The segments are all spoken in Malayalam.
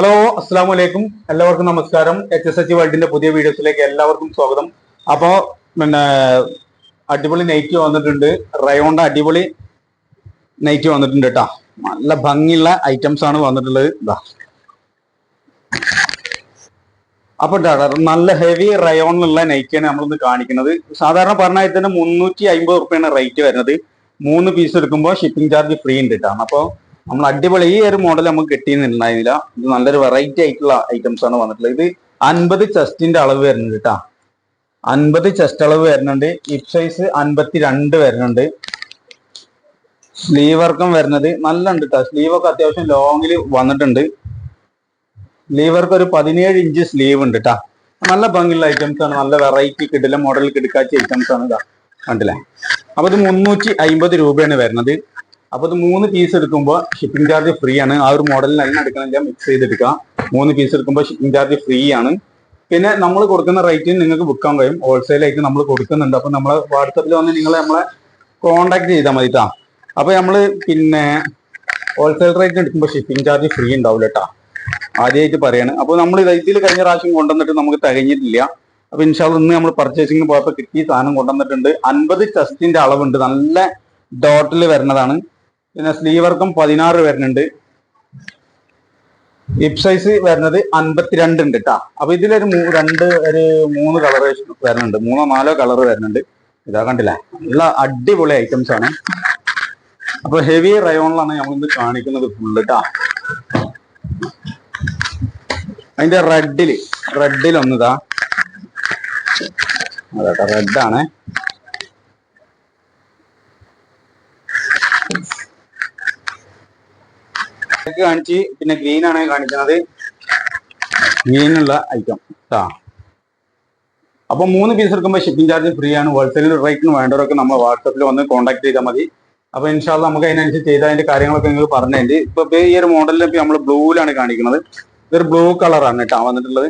ഹലോ അസ്സാം വലൈക്കും എല്ലാവർക്കും നമസ്കാരം. എച്ച് എസ് എച്ച് വേൾഡിന്റെ പുതിയ വീഡിയോസിലേക്ക് എല്ലാവർക്കും സ്വാഗതം. അപ്പോ പിന്നെ അടിപൊളി നൈറ്റ് വന്നിട്ടുണ്ട്. റയോണ്ട അടിപൊളി നൈറ്റ് വന്നിട്ടുണ്ട് കേട്ടോ നല്ല ഭംഗിയുള്ള ഐറ്റംസ് ആണ് വന്നിട്ടുള്ളത്. ഇതാ അപ്പൊ നല്ല ഹെവി റയോണിലുള്ള നൈറ്റിയാണ് നമ്മളിന്ന് കാണിക്കുന്നത്. സാധാരണ പറഞ്ഞാൽ തന്നെ മുന്നൂറ്റി അമ്പത് റുപ്യാണ് റേറ്റ് വരുന്നത്. മൂന്ന് പീസ് എടുക്കുമ്പോൾ ഷിപ്പിംഗ് ചാർജ് ഫ്രീ ഉണ്ട് കേട്ടോ അപ്പൊ നമ്മൾ അടിപൊളി ഈ ഒരു മോഡൽ നമുക്ക് കിട്ടിയെന്നുണ്ടായിരുന്നില്ല ഇത് നല്ലൊരു വെറൈറ്റി ആയിട്ടുള്ള ഐറ്റംസ് ആണ് വന്നിട്ടുള്ളത്. ഇത് അൻപത് ചെസ്റ്റിന്റെ അളവ് വരുന്നുണ്ട് കേട്ടോ അൻപത് ചെസ്റ്റ് അളവ് വരുന്നുണ്ട്. ഹിപ് സൈസ് അൻപത്തി രണ്ട് വരുന്നുണ്ട്. സ്ലീവ് വർക്കും വരുന്നത് നല്ല ഉണ്ട് കേട്ടോ സ്ലീവ് ഒക്കെ അത്യാവശ്യം ലോങ്ങിൽ വന്നിട്ടുണ്ട്. സ്ലീവ് വർക്ക് ഒരു പതിനേഴ് ഇഞ്ച് സ്ലീവ് ഉണ്ട് കേട്ടോ നല്ല ഭംഗിയുള്ള ഐറ്റംസ് ആണ്. നല്ല വെറൈറ്റി കിട്ടില്ല മോഡൽ കിടക്കാച്ച ഐറ്റംസ് ആണ് ഇതാ കണ്ടില്ലേ? അപ്പൊ ഇത് മുന്നൂറ്റി അമ്പത് രൂപയാണ് വരുന്നത്. അപ്പൊ ഇത് മൂന്ന് പീസ് എടുക്കുമ്പോൾ ഷിപ്പിംഗ് ചാർജ് ഫ്രീ ആണ്. ആ ഒരു മോഡലിന് അതിന് എടുക്കണമെങ്കിൽ മിക്സ് ചെയ്തെടുക്കാം മൂന്ന് പീസ് എടുക്കുമ്പോൾ ഷിപ്പിംഗ് ചാർജ് ഫ്രീ ആണ്. പിന്നെ നമ്മൾ കൊടുക്കുന്ന റേറ്റിന് നിങ്ങൾക്ക് വിൽക്കാൻ കഴിയും. ഹോൾസെയിലായിട്ട് നമ്മൾ കൊടുക്കുന്നുണ്ട്. അപ്പൊ നമ്മളെ വാട്സപ്പിൽ വന്ന് നിങ്ങൾ നമ്മളെ കോണ്ടാക്ട് ചെയ്താൽ മതി ട്ടാ അപ്പൊ നമ്മൾ പിന്നെ ഹോൾസെയിൽ റേറ്റ് എടുക്കുമ്പോൾ ഷിപ്പിംഗ് ചാർജ് ഫ്രീ ഉണ്ടാവില്ല കേട്ടാ ആദ്യമായിട്ട് പറയാണ്. അപ്പൊ നമ്മൾ ഇതിൽ കഴിഞ്ഞ പ്രാവശ്യം കൊണ്ടുവന്നിട്ട് നമുക്ക് തികഞ്ഞിട്ടില്ല. അപ്പൊ ഇൻഷാൽ ഇന്ന് നമ്മൾ പർച്ചേസിംഗ് പോയപ്പോൾ കിട്ടിയ സാധനം കൊണ്ടുവന്നിട്ടുണ്ട്. അൻപത് ചസ്റ്റിന്റെ അളവുണ്ട്. നല്ല ഡോട്ടിൽ വരുന്നതാണ്. പിന്നെ സ്ലീവ് വർക്കും പതിനാറ് വരുന്നുണ്ട്. ഹിപ് സൈസ് വരുന്നത് അൻപത്തിരണ്ട് ഉണ്ട് കേട്ടാ അപ്പൊ ഇതിലൊരു രണ്ട് ഒരു മൂന്ന് കളർ വരുന്നുണ്ട്. മൂന്നോ നാലോ കളർ വരുന്നുണ്ട്. ഇതാ കണ്ടില്ലേ? നല്ല അടിപൊളി ഐറ്റംസ് ആണ്. അപ്പൊ ഹെവി റയോണിലാണ് നമ്മളിന്ന് കാണിക്കുന്നത് ഫുള്ള് കേട്ടാ അതിന്റെ റെഡിൽ റെഡിൽ ഒന്നിതാ അതാ റെഡ് ആണ്. ബ്ലാക്ക് കാണിച്ച് പിന്നെ ഗ്രീൻ ആണ് കാണിക്കുന്നത്. ഗ്രീനുള്ള ഐറ്റം ആ അപ്പൊ മൂന്ന് പീസ് എടുക്കുമ്പോൾ ഷിപ്പിംഗ് ചാർജ് ഫ്രീ ആണ്. ഹോൾസെയിൽ റേറ്റിന് വേണ്ടവരൊക്കെ നമ്മൾ വാട്സപ്പിൽ വന്ന് കോൺടാക്ട് ചെയ്താൽ മതി. അപ്പൊ ഇൻഷാല്ല നമുക്ക് അതിനനുസരിച്ച് ചെയ്ത അതിന്റെ കാര്യങ്ങളൊക്കെ നിങ്ങൾ പറഞ്ഞതിന്റെ ഇപ്പൊ ഈ ഒരു മോഡലിൽ ഇപ്പൊ നമ്മൾ ബ്ലൂവിലാണ് കാണിക്കുന്നത്. ഇതൊരു ബ്ലൂ കളറാണ് കേട്ടോ വന്നിട്ടുള്ളത്.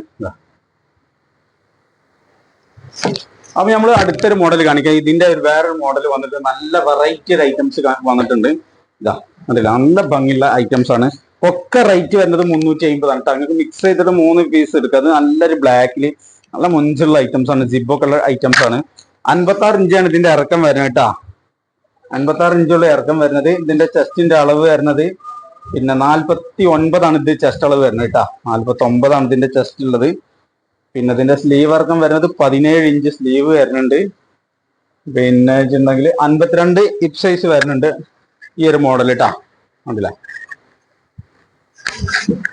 അപ്പൊ നമ്മൾ അടുത്തൊരു മോഡൽ കാണിക്കാം. ഇതിന്റെ വേറൊരു മോഡൽ വന്നിട്ട് നല്ല വെറൈറ്റി ഐറ്റംസ് വന്നിട്ടുണ്ട്. ഇതാ അതില്ല നല്ല ഭംഗിയുള്ള ഐറ്റംസ് ആണ്. ഒക്കെ റേറ്റ് വരുന്നത് മുന്നൂറ്റി അമ്പതാണ് കേട്ടോ മിക്സ് ചെയ്തിട്ട് മൂന്ന് പീസ് എടുക്കുക അത് നല്ലൊരു ബ്ലാക്കിൽ നല്ല മുഞ്ചുള്ള ഐറ്റംസ് ആണ്. ജിബോ കളർ ഐറ്റംസ് ആണ്. അൻപത്തി ആറ് ഇഞ്ചാണ് ഇതിന്റെ ഇറക്കം വരുന്നത് കേട്ടോ അൻപത്തി ആറ് ഇഞ്ചുള്ള ഇറക്കം വരുന്നത്. ഇതിന്റെ ചെസ്റ്റിന്റെ അളവ് വരുന്നത് പിന്നെ നാൽപ്പത്തി ഒൻപതാണ് ഇത് ചെസ്റ്റ് അളവ് വരുന്നത് കേട്ടോ നാൽപ്പത്തി ഒമ്പതാണ് ഇതിന്റെ ചെസ്റ്റ് ഉള്ളത്. പിന്നെ ഇതിന്റെ സ്ലീവ് ഇറക്കം വരുന്നത് പതിനേഴ് ഇഞ്ച് സ്ലീവ് വരുന്നുണ്ട്. പിന്നെ വെച്ചിട്ടുണ്ടെങ്കിൽ അൻപത്തിരണ്ട് ഇപ് സൈസ് വരുന്നുണ്ട്. ഈ ഒരു മോഡൽ കേട്ടാ ഉണ്ടല്ലേ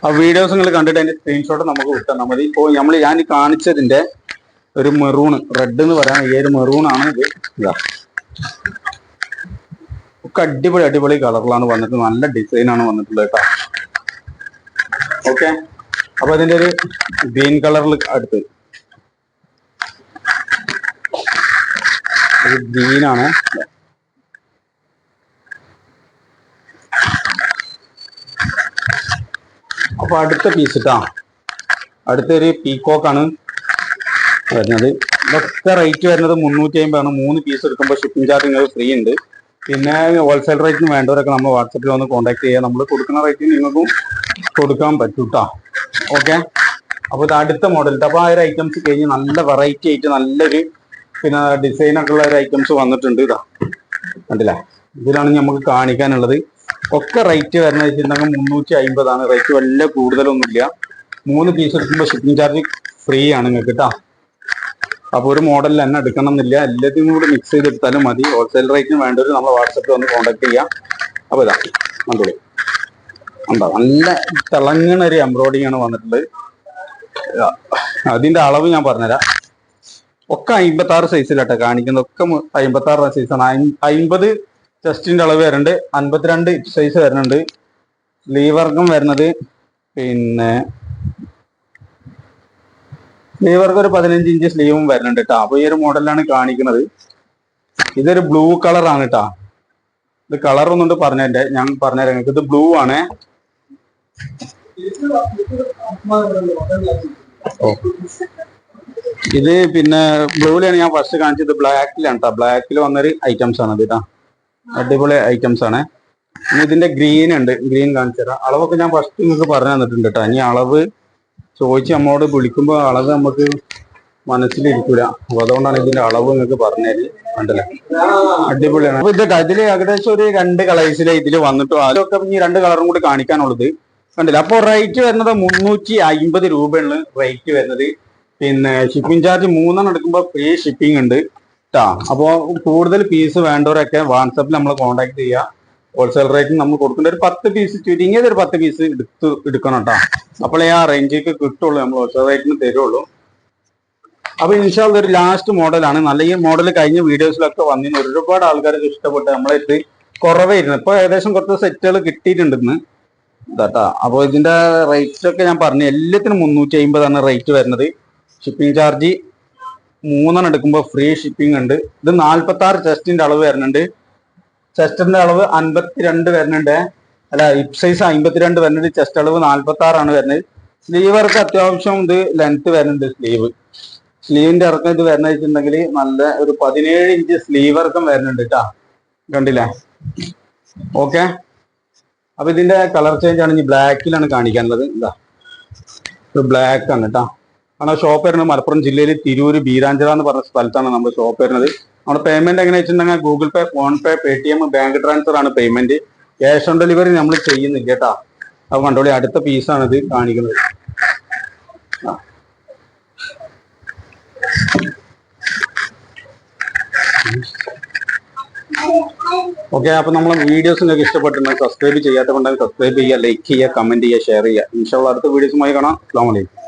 ആ വീഡിയോസ് നിങ്ങൾ കണ്ടിട്ട് അതിന്റെ സ്ക്രീൻഷോട്ട് നമുക്ക് വിട്ടാൽ മതി. ഇപ്പോൾ നമ്മൾ ഞാൻ കാണിച്ചതിന്റെ ഒരു മെറൂൺ റെഡ് എന്ന് പറയാൻ ഈ ഒരു മെറൂൺ ആണ് ഇത്. ഇതാ. ഒക്കെ അടിപൊളി അടിപൊളി കളറിലാണ് വന്നിട്ട് നല്ല ഡിസൈനാണ് വന്നിട്ടുള്ളത് കേട്ടോ ഓക്കെ? അപ്പൊ അതിന്റെ ഒരു ഗ്രീൻ കളറിൽ അടുത്ത്. ഒരു ഗ്രീൻ ആണ് അപ്പൊ അടുത്ത പീസ് ഇട്ടാ അടുത്തൊരു പീക്കോക്ക് ആണ് വരുന്നത്. ഇതൊക്കെ റേറ്റ് വരുന്നത് മുന്നൂറ്റി അമ്പതാണ് മൂന്ന് പീസ് എടുക്കുമ്പോൾ ഷിപ്പിംഗ് ചാർജ് നിങ്ങൾക്ക് ഫ്രീ ഉണ്ട്. പിന്നെ ഹോൾസെയിൽ റേറ്റിന് വേണ്ടവരൊക്കെ നമ്മൾ വാട്സപ്പിൽ വന്ന് കോൺടാക്ട് ചെയ്യുക നമ്മൾ കൊടുക്കുന്ന റേറ്റിന് നിങ്ങൾക്കും കൊടുക്കാൻ പറ്റും കേട്ടോ ഓക്കെ അപ്പോൾ ഇത് അടുത്ത മോഡൽ അപ്പോൾ ആ ഒരു ഐറ്റംസ് കഴിഞ്ഞ് നല്ല വെറൈറ്റി ആയിട്ട് നല്ലൊരു പിന്നെ ഡിസൈൻ ഒക്കെ ഉള്ള ഒരു ഐറ്റംസ് വന്നിട്ടുണ്ട് ഇതാ. കണ്ടില്ല? ഇതിലാണ് നമുക്ക് കാണിക്കാനുള്ളത്. ഒക്കെ റേറ്റ് വരുന്നത് വെച്ചിട്ടുണ്ടെങ്കിൽ മുന്നൂറ്റി അമ്പതാണ് റേറ്റ് വലിയ കൂടുതലൊന്നുമില്ല. മൂന്ന് പീസ് എടുക്കുമ്പോൾ ഷിപ്പിംഗ് ചാർജ് ഫ്രീ ആണ് നിങ്ങൾക്ക് കേട്ടോ അപ്പോൾ ഒരു മോഡലിൽ തന്നെ എടുക്കണം എന്നില്ല എല്ലാത്തിനും കൂടി മിക്സ് ചെയ്തെടുത്താലും മതി. ഹോൾസെയിൽ റേറ്റിന് വേണ്ടവർ നമ്മൾ വാട്സപ്പിൽ വന്ന് കോൺടാക്ട് ചെയ്യാം. അപ്പോൾ ഇതാ കണ്ടോളൂ. ഉണ്ടോ നല്ല തിളങ്ങണ ഒരു എംബ്രോയിഡിംഗ് ആണ് വന്നിട്ടുള്ളത്. അതിന്റെ അളവ് ഞാൻ പറഞ്ഞുതരാം. ഒക്കെ അമ്പത്താറ് സൈസിലാട്ടെ കാണിക്കുന്നത്. ഒക്കെ അമ്പത്താറ് സൈസാണ് അമ്പത് ചെസ്റ്റിന്റെ അളവ് വരുന്നുണ്ട്. അൻപത്തിരണ്ട് സൈസ് വരുന്നുണ്ട്. ലീവർക്കും വരുന്നത് പിന്നെ സ്ലീവർക്ക് ഒരു പതിനഞ്ച് ഇഞ്ച് സ്ലീവും വരുന്നുണ്ട് കേട്ടോ അപ്പൊ ഈ ഒരു മോഡലാണ് കാണിക്കുന്നത്. ഇതൊരു ബ്ലൂ കളറാണ് കേട്ടോ ഇത് കളർ ഒന്നുകൊണ്ട് പറഞ്ഞതിന്റെ ഞാൻ പറഞ്ഞുതരാം. നിങ്ങൾക്ക് ഇത് ബ്ലൂ ആണ്. ഇത് പിന്നെ ബ്ലൂവിലാണ് ഞാൻ ഫസ്റ്റ് കാണിച്ചത്. ബ്ലാക്കിലാണ് കേട്ടോ ബ്ലാക്കിൽ വന്നൊരു ഐറ്റംസ് ആണ് ഇത് കേട്ടോ അടിപൊളി ഐറ്റംസ് ആണ്. ഇതിന്റെ ഗ്രീൻ ഉണ്ട്. ഗ്രീൻ കാണിച്ചു തരാം. അളവൊക്കെ ഞാൻ ഫസ്റ്റ് നിങ്ങൾക്ക് പറഞ്ഞു തന്നിട്ടുണ്ട് കേട്ടോ ഇനി അളവ് ചോദിച്ച് നമ്മോട് വിളിക്കുമ്പോൾ അളവ് നമുക്ക് മനസ്സിലിരിക്കൂല. അപ്പൊ അതുകൊണ്ടാണ് ഇതിന്റെ അളവ് നിങ്ങൾക്ക് പറഞ്ഞത്. കണ്ടല്ലേ? അടിപൊളിയാണ്. അപ്പൊ ഇത് ഇതിൽ ഏകദേശം ഒരു രണ്ട് കളേഴ്സിലെ ഇതിൽ വന്നിട്ട് അതിലൊക്കെ ഈ രണ്ട് കളറും കൂടി കാണിക്കാനുള്ളത്. കണ്ടില്ല? അപ്പൊ റേറ്റ് വരുന്നത് മുന്നൂറ്റി അമ്പത് രൂപയാണ് റേറ്റ് വരുന്നത്. പിന്നെ ഷിപ്പിംഗ് ചാർജ് മൂന്നെണ്ണം എടുക്കുമ്പോൾ ഫ്രീ ഷിപ്പിംഗ് ഉണ്ട്. കേട്ടാ അപ്പോൾ കൂടുതൽ പീസ് വേണ്ടവരൊക്കെ വാട്സാപ്പിൽ നമ്മൾ കോൺടാക്ട് ചെയ്യുക ഹോൾസെയിൽ റേറ്റ് നമ്മൾ കൊടുക്കേണ്ട. ഒരു പത്ത് പീസ് ചുരുങ്ങിയത് ഒരു പത്ത് പീസ് എടുത്ത് എടുക്കണം കേട്ടോ അപ്പോഴേ ആ റേഞ്ചിലേക്ക് കിട്ടുള്ളൂ. നമ്മൾ ഹോൾസെയിൽ റേറ്റിന് തരുള്ളൂ. അപ്പൊ ഇൻഷാള്ള ഒരു ലാസ്റ്റ് മോഡലാണ് നല്ല ഈ മോഡൽ കഴിഞ്ഞ വീഡിയോസിലൊക്കെ വന്നിരുന്നു. ഒരുപാട് ആൾക്കാർക്ക് ഇഷ്ടപ്പെട്ട് നമ്മളെടുത്ത് കുറവായിരുന്നു. ഇപ്പൊ ഏകദേശം കുറച്ച് സെറ്റുകൾ കിട്ടിയിട്ടുണ്ടെന്ന് ഇതാട്ടാ അപ്പോൾ ഇതിന്റെ റേറ്റ് ഒക്കെ ഞാൻ പറഞ്ഞു. എല്ലാത്തിനും മുന്നൂറ്റി അമ്പതാണ് റേറ്റ് വരുന്നത്. ഷിപ്പിംഗ് ചാർജ് മൂന്നെണ്ണം എടുക്കുമ്പോൾ ഫ്രീ ഷിപ്പിംഗ് ഉണ്ട്. ഇത് നാൽപ്പത്തി ആറ് ചെസ്റ്റിന്റെ അളവ് വരുന്നുണ്ട്. ചെസ്റ്റിന്റെ അളവ് അൻപത്തിരണ്ട് വരുന്നുണ്ട്. അല്ല ഹിപ് സൈസ് അമ്പത്തിരണ്ട് വരുന്നുണ്ട്. ചെസ്റ്റ് അളവ് നാൽപ്പത്തി ആറാണ് വരുന്നത് സ്ലീവർക്ക് അത്യാവശ്യം ഇത് ലെങ്ത് വരുന്നുണ്ട് സ്ലീവ് സ്ലീവിന്റെ ഇറക്കം ഇത് വരുന്ന വെച്ചിട്ടുണ്ടെങ്കിൽ നല്ല ഒരു പതിനേഴ് ഇഞ്ച് സ്ലീവ് വരുന്നുണ്ട് കേട്ടാ കണ്ടില്ലേ? ഓക്കെ അപ്പൊ ഇതിന്റെ കളർ ചേഞ്ച് ആണ്. ബ്ലാക്കിലാണ് കാണിക്കാനുള്ളത്. ഇത്. ബ്ലാക്ക് ആണ് കേട്ടാ കാരണം ഷോപ്പ് വരുന്നത് മലപ്പുറം ജില്ലയിൽ തിരൂര് ബീരാഞ്ചിറ എന്ന് പറഞ്ഞ സ്ഥലത്താണ് നമ്മൾ ഷോപ്പ് വരുന്നത്. നമ്മുടെ പേയ്മെന്റ് എങ്ങനെ വെച്ചിട്ടുണ്ടെങ്കിൽ Google Pay PhonePe Paytm bank transfer ആണ് പേയ്മെന്റ് ക്യാഷ് ഓൺ ഡെലിവറി നമ്മൾ ചെയ്യുന്നില്ല കേട്ടാ. അപ്പൊ കണ്ടോളി അടുത്ത പീസാണ് ഇത് കാണിക്കുന്നത്. ഓക്കെ അപ്പൊ നമ്മളെ വീഡിയോസ് നിങ്ങൾക്ക് ഇഷ്ടപ്പെട്ടിട്ടുണ്ടെങ്കിൽ സബ്സ്ക്രൈബ് ചെയ്യാത്ത കൊണ്ടെങ്കിൽ സബ്സ്ക്രൈബ് ചെയ്യുക ലൈക്ക് ചെയ്യുക കമന്റ് ചെയ്യുക ഷെയർ ചെയ്യുക. ഇൻഷാള്ള അടുത്ത വീഡിയോസുമായി കാണാം. അസ്സാം വലൈക്കും